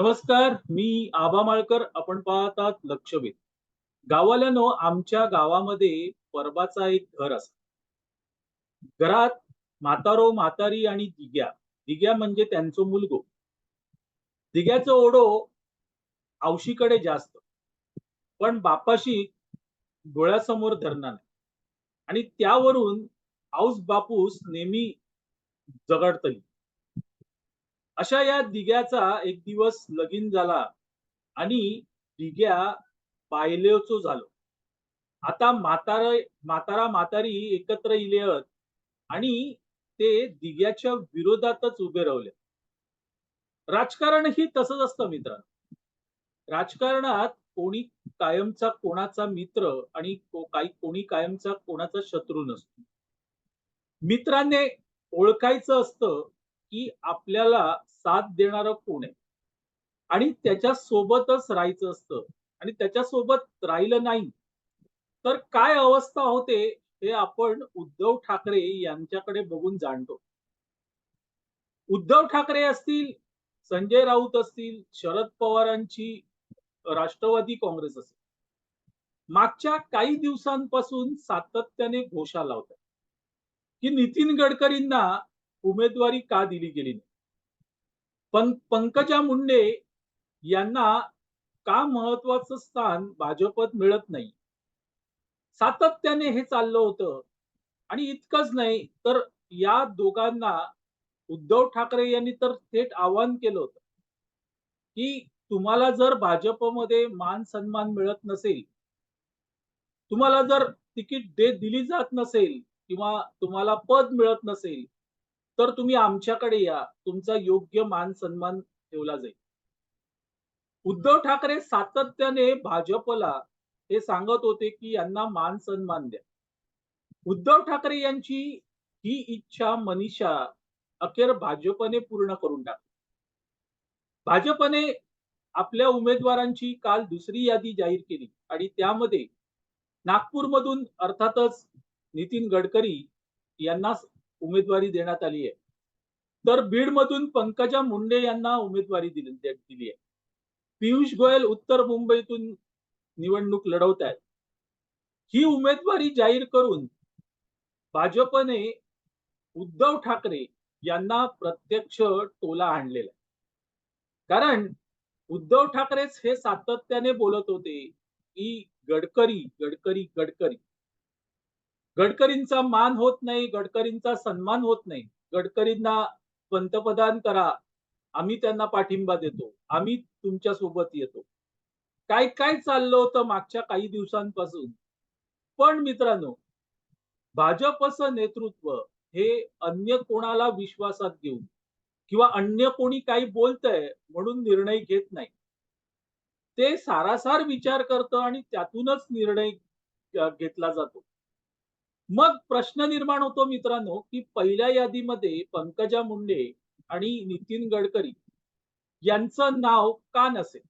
नमस्कार मी आबा माळकर आपण पाहतात लक्षवेध. गावाल्यानो आमच्या गावामध्ये परबाचा एक घर असा. घरात म्हातारो म्हातारी आणि दिग्या. दिग्या म्हणजे त्यांचं मुलगो. दिग्याचं ओढो आवशीकडे जास्त. पण बापाशी डोळ्यासमोर धरणार नाही. आणि त्यावरून आऊस बापूस नेहमी जगडतली अशा या दिग्याचा एक दिवस लगीन झाला आणि दिग्या बायलेचो झालो. आता म्हातारा म्हातारा म्हातारी एकत्र इले आणि ते दिग्याच्या विरोधातच उभे राहिले राजकारण ही तसंच असतं मित्रांनो. राजकारणात कोणी कायमचा कोणाचा मित्र आणि काही कोणी कायमचा कोणाचा शत्रू नसतो. मित्राने ओळखायचं असतं की आपल्याला साथ देणारं कोण आहे? आणि त्याच्या सोबतच राहायचं असतं. आणि त्याच्या सोबत राहिलं नाही तर काय अवस्था होते हे आपण उद्धव ठाकरे यांच्याकडे बघून जाणतो. उद्धव ठाकरे असतील संजय राऊत असतील शरद पवारांची राष्ट्रवादी काँग्रेस असेल. मागच्या काही दिवसांपासून सातत्याने घोषा लावतात की नितीन गडकरींना उमेदवारी का दिली गेली नाही? पण पंकजा मुंडे यांना का महत्वाचं स्थान भाजपत मिळत नाही? सातत्याने हे चाललं होतं आणि इतकंच नाही तर या दोघांना उद्धव ठाकरे यांनी तर थेट आवाहन केलं होतं की तुम्हाला जर भाजपमध्ये मान सन्मान मिळत नसेल तुम्हाला जर तिकीट दे दिली जात नसेल किंवा तुम्हाला पद मिळत नसेल तर तुम्ही आमच्याकडे या. तुमचा योग्य मान सन्मान ठेवला जाईल. उद्धव ठाकरे सातत्याने भाजपला हे सांगत होते की यांना मान सन्मान द्या. उद्धव ठाकरे यांची ही इच्छा मनीषा अखेर भाजपने पूर्ण करून टाकली. भाजपने आपल्या उमेदवारांची काल दुसरी यादी जाहीर केली आणि त्यामध्ये नागपूरमधून अर्थातच नितीन गडकरी यांना उमेदवारी देण्यात आली आहे. तर बीडमधून पंकजा मुंडे यांना उमेदवारी दिली दिली आहे. पियुष गोयल उत्तर मुंबईतून निवडणूक लढवत आहेत. ही उमेदवारी जाहीर करून भाजपने उद्धव ठाकरे यांना प्रत्यक्ष टोला आणलेला कारण उद्धव ठाकरेच हे सातत्याने बोलत होते की गडकरी गडकरी गडकरी. गडकरींचा मान होत नाही गडकरींचा सन्मान होत नाही. गडकरींना पंतप्रधान करा आम्ही त्यांना पाठिंबा देतो आम्ही तुमच्यासोबत येतो. काय काय चाललं होतं मागच्या काही दिवसांपासून? पण मित्रांनो भाजपचं नेतृत्व हे अन्य कोणाला विश्वासात घेऊन किंवा अन्य कोणी काही बोलतंय म्हणून निर्णय घेत नाही. ते सारासार विचार करतं आणि त्यातूनच निर्णय घेतला जातो. मग प्रश्न निर्माण होतो मित्रांनो की पहिल्या यादीमध्ये पंकजा मुंडे आणि नितीन गडकरी यांचं नाव का नसेल?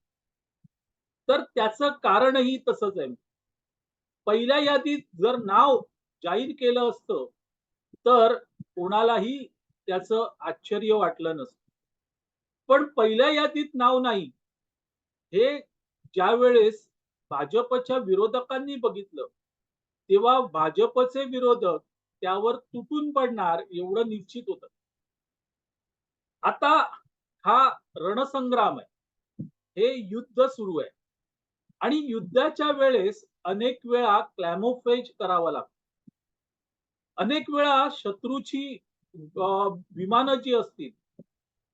तर त्याचं कारणही तसंच आहे. पहिल्या यादीत जर नाव जाहीर केलं असतं तर कोणालाही त्याचं आश्चर्य वाटलं नसतं. पण पहिल्या यादीत नाव नाही. हे ज्या वेळेस भाजपच्या विरोधकांनी बघितलं तेव्हा भाजपचे विरोधक त्यावर तुटून पडणार एवढं निश्चित होत. आता हा रणसंग्राम आहे. हे युद्ध सुरू आहे. आणि युद्धाच्या वेळेस अनेक वेळा क्लॅमोफेज करावा लागतो. अनेक वेळा शत्रूची विमानं जी असतील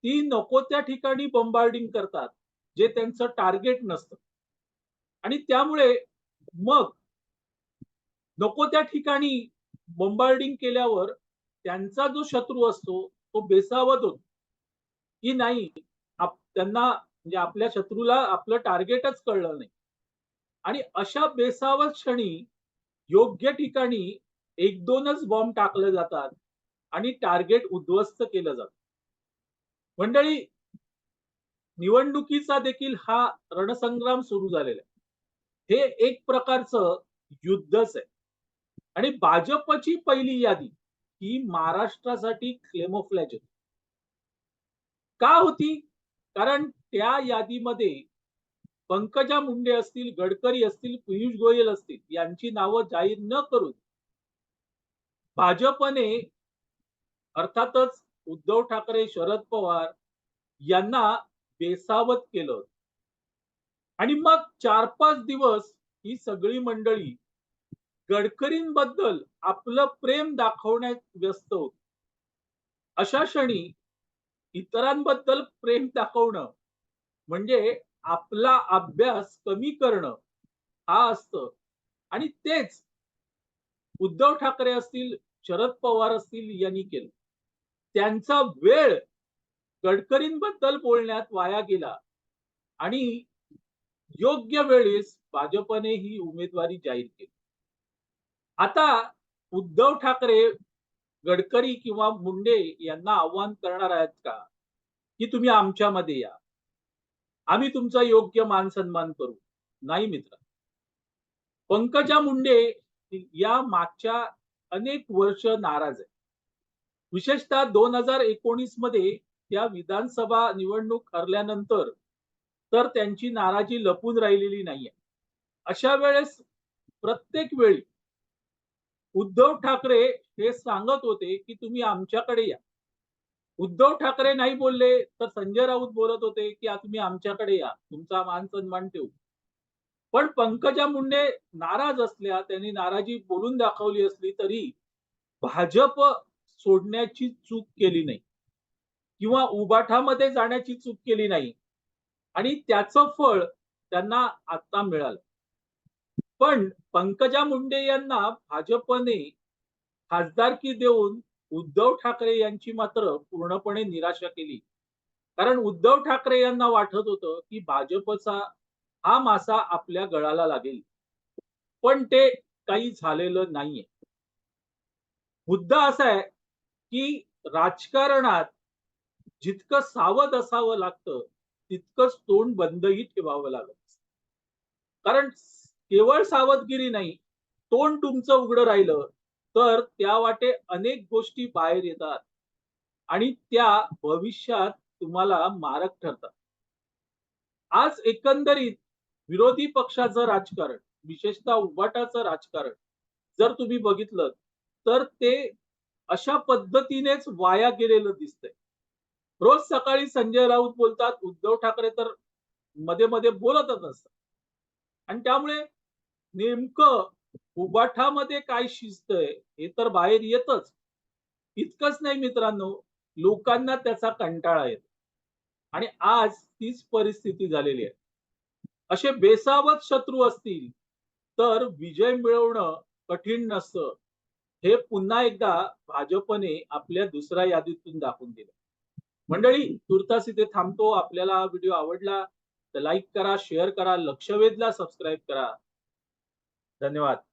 ती नको त्या ठिकाणी बंबार्डिंग करतात जे त्यांचं टार्गेट नसतं. आणि त्यामुळे मग नको त्या ठिकाणी बॉम्बार्डिंग केल्यावर त्यांचा जो शत्रू असतो तो बेसावत होतो. की नाही त्यांना म्हणजे आपल्या शत्रूला आपलं टार्गेटच कळलं नाही. आणि अशा बेसावत क्षणी योग्य ठिकाणी एक दोनच बॉम्ब टाकले जातात आणि टार्गेट उद्ध्वस्त केलं जात. मंडळी निवडणुकीचा देखील हा रणसंग्राम सुरू झालेला आहे. हे एक प्रकारचं युद्धच आहे. आणि भाजपची पहिली यादी ही महाराष्ट्रासाठी क्लेमोफ्लॅज होती का होती? कारण त्या यादीमध्ये पंकजा मुंडे असतील गडकरी असतील पियुष गोयल असतील यांची नावं जाहीर न करून भाजपने अर्थातच उद्धव ठाकरे शरद पवार यांना बेसावत केलं आणि मग चार पाच दिवस ही सगळी मंडळी गडकरींबद्दल आपलं प्रेम दाखवण्यात व्यस्त होत. अशा क्षणी इतरांबद्दल प्रेम दाखवणं म्हणजे आपला अभ्यास कमी करणं हा असतं. आणि तेच उद्धव ठाकरे असतील शरद पवार असतील यांनी केलं. त्यांचा वेळ गडकरींबद्दल बोलण्यात वाया गेला आणि योग्य वेळेस भाजपने ही उमेदवारी जाहीर केली. आता उद्धव ठाकरे गडकरी किंवा मुंडे यांना आव्हान करणार आहेत का? की तुम्ही आमच्यामध्ये या. आम्ही तुमचा योग्य मान सन्मान करू. नाही मित्र. पंकजा मुंडे या मागच्या अनेक वर्ष नाराज आहे विशेषतः दोन हजार एकोणीसमध्ये त्या विधानसभा निवडणूक हरल्यानंतर तर त्यांची नाराजी लपून राहिलेली नाहीये. अशा वेळेस प्रत्येक वेळी उद्धव ठाकरे हे सांगत होते की तुम्ही आमच्याकडे या. उद्धव ठाकरे नाही बोलले तर संजय राऊत बोलत होते की तुम्ही आमच्याकडे या. तुमचा मान सन्मान ठेवू. पण पंकजा मुंडे नाराज असल्या त्यांनी नाराजी बोलून दाखवली असली तरी भाजप सोडण्याची चूक केली नाही. किंवा उबाठामध्ये जाण्याची चूक केली नाही. आणि त्याचं फळ त्यांना आता मिळालं. पण पंकजा मुंडे यांना भाजपने खासदारकी देऊन उद्धव ठाकरे यांची मात्र पूर्णपणे निराशा केली. कारण उद्धव ठाकरे यांना वाटत होतं की भाजपचा हा मासा आपल्या गळाला लागेल. पण ते काही झालेलं नाहीये. मुद्दा असा आहे की राजकारणात जितकं सावध असावं लागतं तितकंच तोंड बंदही ठेवावं लागत. कारण केवळ सावधगिरी नाही तोंड तुमचं उघडं राहिलं तर त्या वाटे अनेक गोष्टी बाहेर येतात आणि त्या भविष्यात तुम्हाला मारक ठरतात. आज एकंदरीत विरोधी पक्षाचं राजकारण विशेषतः उभाटाचं राजकारण जर तुम्ही बघितलं तर ते अशा पद्धतीनेच वाया गेलेलं दिसतंय. रोज सकाळी संजय राऊत बोलतात उद्धव ठाकरे तर मध्ये मध्ये बोलतच असतात आणि त्यामुळे नेमकं उबाठामध्ये काय शिजतंय हे तर बाहेर येतच. इतकंच नाही मित्रांनो लोकांना त्याचा कंटाळा येतो. आणि आज तीच परिस्थिती झालेली आहे. असे बेसावत शत्रू असतील तर विजय मिळवणं कठीण नसतं. हे पुन्हा एकदा भाजपने आपल्या दुसऱ्या यादीतून दाखवून दिलं. मंडळी तुर्तास इथे थांबतो. आपल्याला हा व्हिडिओ आवडला तर लाईक करा शेअर करा लक्ष वेधला सबस्क्राईब करा. धन्यवाद.